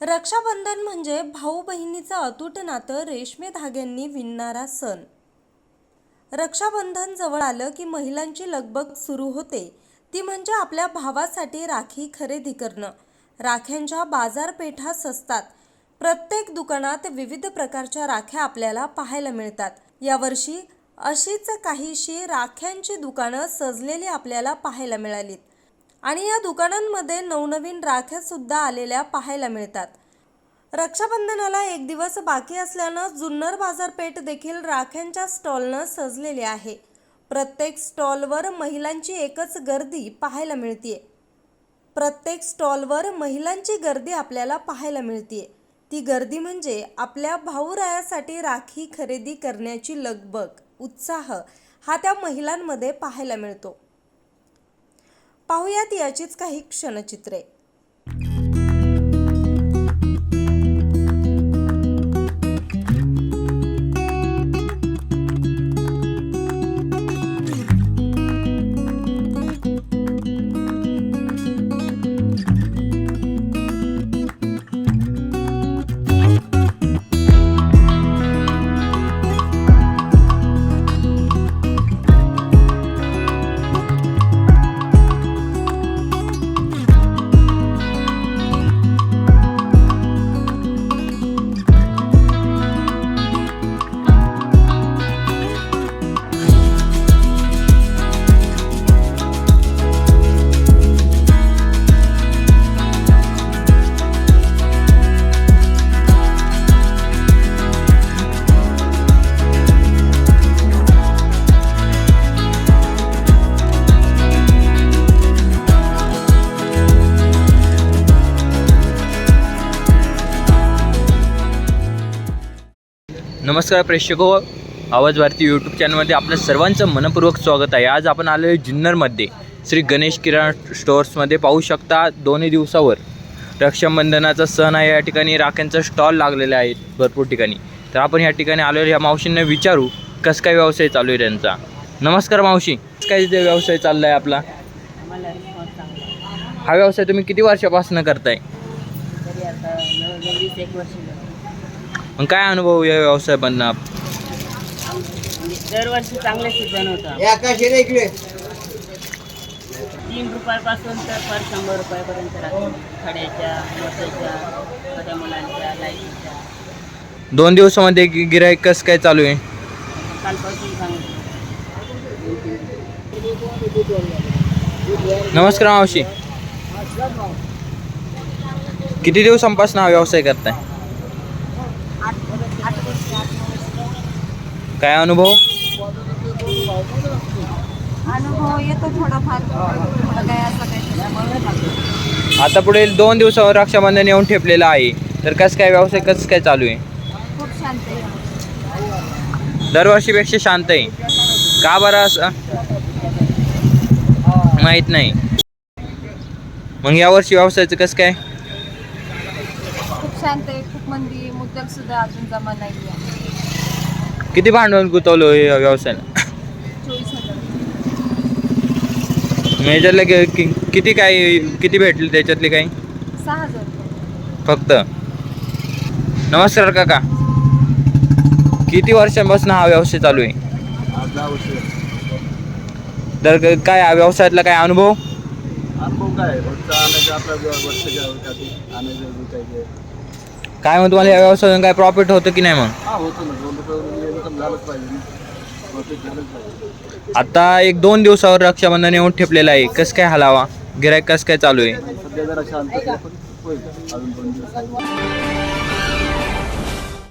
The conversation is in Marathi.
रक्षाबंधन म्हणजे भाऊ बहिणीचं अतूट नातं रेशमे धाग्यांनी विणणारा सण. रक्षाबंधन जवळ आलं की महिलांची लगबग सुरू होते. ती म्हणजे आपल्या भावासाठी राखी खरेदी करणं. राख्यांच्या बाजारपेठा सस्तात प्रत्येक दुकानात विविध प्रकारच्या राख्या आपल्याला पाहायला मिळतात. यावर्षी अशीच काहीशी राख्यांची दुकानं सजलेली आपल्याला पाहायला मिळालीत. आणि या दुकानांमध्ये नवनवीन राख्यासुद्धा आलेल्या पाहायला मिळतात. रक्षाबंधनाला एक दिवस बाकी असल्यानं जुन्नर बाजारपेठ देखील राख्यांच्या स्टॉलनं सजलेली आहे. प्रत्येक स्टॉलवर महिलांची एकच गर्दी पाहायला मिळतीये. प्रत्येक स्टॉलवर महिलांची गर्दी आपल्याला पाहायला मिळतीये. ती गर्दी म्हणजे आपल्या भाऊरायासाठी राखी खरेदी करण्याची लगबग. उत्साह हा त्या महिलांमध्ये पाहायला मिळतो. पाहुयात याचीच काही क्षणचित्रे. नमस्कार प्रेक्षक हो आवाज भारती यूट्यूब चॅनलमध्ये आपलं सर्वांचं मनपूर्वक स्वागत आहे. आज आपण आलो आहे जुन्नरमध्ये. श्री गणेश किराणा स्टोअर्समध्ये पाहू शकता दोन्ही दिवसावर. रक्षाबंधनाचा सण आहे या ठिकाणी राख्यांचा स्टॉल लागलेला आहे भरपूर ठिकाणी. तर आपण या ठिकाणी आलो ह्या मावशींना विचारू कसं काय व्यवसाय चालू आहे त्यांचा. नमस्कार मावशी कसं काय ते व्यवसाय चालला आहे आपला? हा व्यवसाय तुम्ही किती वर्षापासून करताय? मग काय अनुभव या व्यवसायामधनं म्हणजे दरवर्षी चांगले सीझन होतं तीन रुपयापासून तर पर शंभर रुपयापर्यंत राहते. खड्याच्या छोट्या मुलांच्या लाईटीच्या. दोन दिवसामध्ये गि- गिऱ्हाईक कसं काय चालू आहे? कालपासून चांगलं. नमस्कार मावशी. किती दिवसांपासून हा व्यवसाय करताय? काय अनुभव? अनुभव येतो थोडाफार. थोडं काय असं काही आता पुढे दोन दिवसावर रक्षाबंधन येऊन ठेपलेलं आहे. तर कसं काय व्यवसाय कसं काय चालू आहे? खूप शांत आहे. दरवर्षीपेक्षा शांत आहे. का बरं असं? माहीत नाही. मग यावर्षी व्यवसायाचं कसं काय? खूप शांत आहे खूप मंदी मुद्दल सुद्धा अजून जमा नाही आहे किती भांडवल गुंतवलं या व्यवसायाला मेजरला कि- कि- किती काय किती भेटले त्याच्यातले काही? सहा हजार रुपये फक्त. नमस्कार काका. किती वर्षांपासून हा व्यवसाय चालू आहे? तर क- काय हा व्यवसायातला काय अनुभव? अनुभव काय? रोजचा आणायचं आपल्या वर्षाच्या वर्षातून आणायचं विकायचं. काय मग तुम्हाला या व्यवसायातून काय प्रॉफिट होतं की नाही मग? हा होतो ना. दोन रुपये इन्कम झालंच पाहिजे ना. प्रॉफिट झालंच पाहिजे. आता एक दोन दिवसावर रक्षाबंधन येऊन ठेपलेलं आहे. कसं काय हलावा? गिरायक कसं काय चालू आहे? सध्या जरा शांत आहे, पण होईल. अजून दोन दिवस.